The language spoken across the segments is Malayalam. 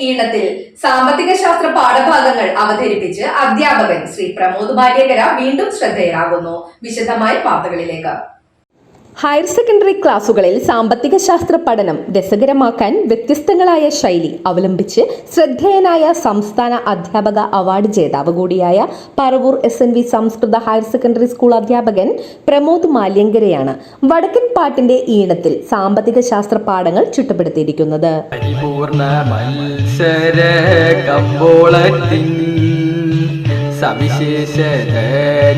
ഈണത്തിൽ സാമ്പത്തിക ശാസ്ത്ര പാഠഭാഗങ്ങൾ അവതരിപ്പിച്ച് അധ്യാപകൻ ശ്രീ പ്രമോദ് ബാല്യകര വീണ്ടും ശ്രദ്ധേയരാകുന്നു. വിശദമായ വാർത്തകളിലേക്ക്. ഹയർ സെക്കൻഡറി ക്ലാസുകളിൽ സാമ്പത്തിക ശാസ്ത്ര പഠനം രസകരമാക്കാൻ വ്യത്യസ്തങ്ങളായ ശൈലി അവലംബിച്ച് ശ്രദ്ധേയനായ സംസ്ഥാന അധ്യാപക അവാർഡ് ജേതാവ് കൂടിയായ പറവൂർ എസ് എൻ വി സംസ്കൃത ഹയർ സെക്കൻഡറി സ്കൂൾ അധ്യാപകൻ പ്രമോദ് മാല്യങ്കരയാണ് വടക്കൻ പാട്ടിന്റെ ഈണത്തിൽ സാമ്പത്തിക ശാസ്ത്ര പാഠങ്ങൾ ചുട്ടപ്പെടുത്തിയിരിക്കുന്നത്. സവിശേഷത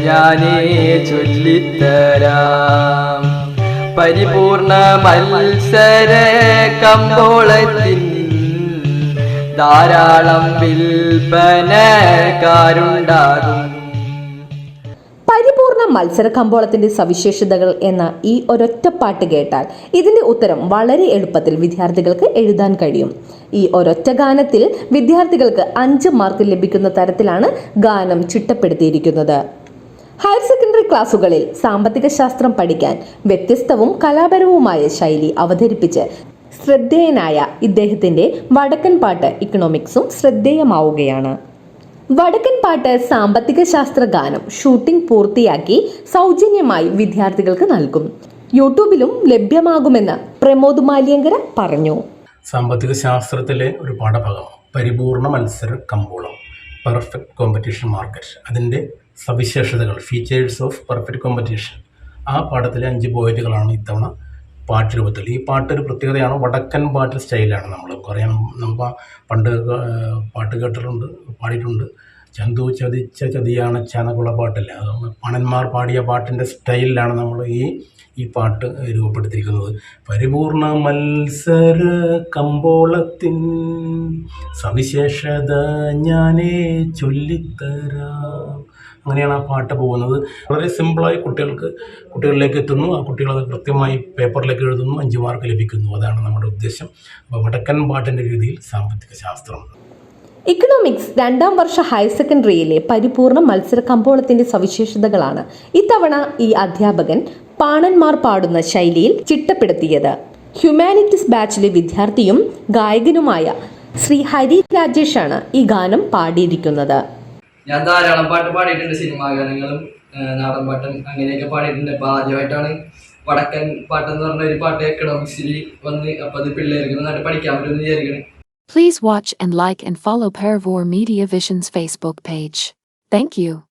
ഞാനേ ചൊല്ലിത്തരാം. പരിപൂർണ മത്സര കമ്പോളത്തിൽ ധാരാളം വിൽപ്പനക്കാരുണ്ടാകും. പരിപൂർണ മത്സര കമ്പോളത്തിന്റെ സവിശേഷതകൾ എന്ന ഈ ഒരൊറ്റ പാട്ട് കേട്ടാൽ ഇതിന്റെ ഉത്തരം വളരെ എളുപ്പത്തിൽ വിദ്യാർത്ഥികൾക്ക് എഴുതാൻ കഴിയും. ഈ ഒരൊറ്റ ഗാനത്തിൽ വിദ്യാർത്ഥികൾക്ക് അഞ്ച് മാർക്ക് ലഭിക്കുന്ന തരത്തിലാണ് ഗാനം ചിട്ടപ്പെടുത്തിയിരിക്കുന്നത്. ഹയർ സെക്കൻഡറി ക്ലാസുകളിൽ സാമ്പത്തിക ശാസ്ത്രം പഠിക്കാൻ വ്യത്യസ്തവും കലാപരവുമായ ശൈലി അവതരിപ്പിച്ച് ശ്രദ്ധേയനായ ഇദ്ദേഹത്തിന്റെ വടക്കൻ പാട്ട് ഇക്കണോമിക്സും ശ്രദ്ധേയമാവുകയാണ്. വടക്കൻ പാട്ട് സാമ്പത്തിക ശാസ്ത്ര ഗാനം ഷൂട്ടിംഗ് പൂർത്തിയാക്കി സൗജന്യമായി വിദ്യാർത്ഥികൾക്ക് നൽകും. യൂട്യൂബിലും ലഭ്യമാകുമെന്ന് പ്രമോദ് മാലിയങ്കര പറഞ്ഞു. സാമ്പത്തിക ശാസ്ത്രത്തിലെ ഒരു പാഠഭാഗം പരിപൂർണ മത്സര കമ്പോളം പെർഫെക്റ്റ് കോമ്പറ്റീഷൻ മാർക്കറ്റ് അതിന്റെ സവിശേഷതകൾ ഫീച്ചേഴ്സ് ഓഫ് പെർഫെക്റ്റ് കോമ്പറ്റീഷൻ ആ പാഠത്തിലെ അഞ്ച് പോയിന്റുകളാണ് ഇത്തവണ പാട്ട് രൂപത്തിൽ. ഈ പാട്ട് ഒരു പ്രത്യേകതയാണ്. വടക്കൻ പാട്ട് സ്റ്റൈലാണ് നമ്മൾ കുറേ നമുക്ക് പണ്ട് പാട്ട് കേട്ടിട്ടുണ്ട് പാടിയിട്ടുണ്ട്. ചന്തു ചതിച്ച ചതിയാണ് ചനകുള പാട്ടല്ലേ. അത് പണന്മാർ പാടിയ പാട്ടിന്റെ സ്റ്റൈലിലാണ് നമ്മൾ ഈ ഈ പാട്ട് രൂപപ്പെടുത്തിയിരിക്കുന്നത്. പരിപൂർണ മത്സര കമ്പോളത്തിൻ സവിശേഷത ഞാനേ ചൊല്ലിത്തരാം. അങ്ങനെയാണ് ആ പാട്ട് പോകുന്നത്. വളരെ സിമ്പിളായി കുട്ടികൾക്ക് കുട്ടികളിലേക്ക് എത്തുന്നു. ആ കുട്ടികളത് കൃത്യമായി പേപ്പറിലേക്ക് എഴുതുന്നു. അഞ്ച് മാർക്ക് ലഭിക്കുന്നു. അതാണ് നമ്മുടെ ഉദ്ദേശം. അപ്പോൾ വടക്കൻ പാട്ടിന്റെ രീതിയിൽ സാമ്പത്തിക ശാസ്ത്രം. ഇക്കണോമിക്സ് രണ്ടാം വർഷ ഹയർ സെക്കൻഡറിയിലെ പരിപൂർണ മത്സര കമ്പോളത്തിന്റെ സവിശേഷതകളാണ് ഇത്തവണ ഈ അധ്യാപകൻ പാണന്മാർ പാടുന്ന ശൈലിയിൽ ചിട്ടപ്പെടുത്തിയത്. ഹ്യൂമാനിറ്റീസ് ബാച്ചിലെ വിദ്യാർത്ഥിയും ഗായകനുമായ ശ്രീ ഹരി രാജേഷാണ് ഈ ഗാനം പാടിയിരിക്കുന്നത്. ഞാൻ ധാരാളം പാട്ട് പാടിയിട്ടുണ്ട് സിനിമാ ഗാനങ്ങളും നാടൻ പാട്ടും അങ്ങനെയൊക്കെ പാടിയിട്ടുണ്ട്. അപ്പോൾ ആദ്യമായിട്ടാണ് വടക്കൻ പാട്ടെന്ന് പറഞ്ഞ ഒരു പാട്ട് എക്കണോമിക്സിൽ വന്ന് അപ്പോൾ അത് പിള്ളേർക്ക് നന്നായിട്ട് പഠിക്കാൻ പറ്റുമെന്ന് വിചാരിക്കണം. Please watch and like and follow Paravor Media Vision's Facebook page. Thank you.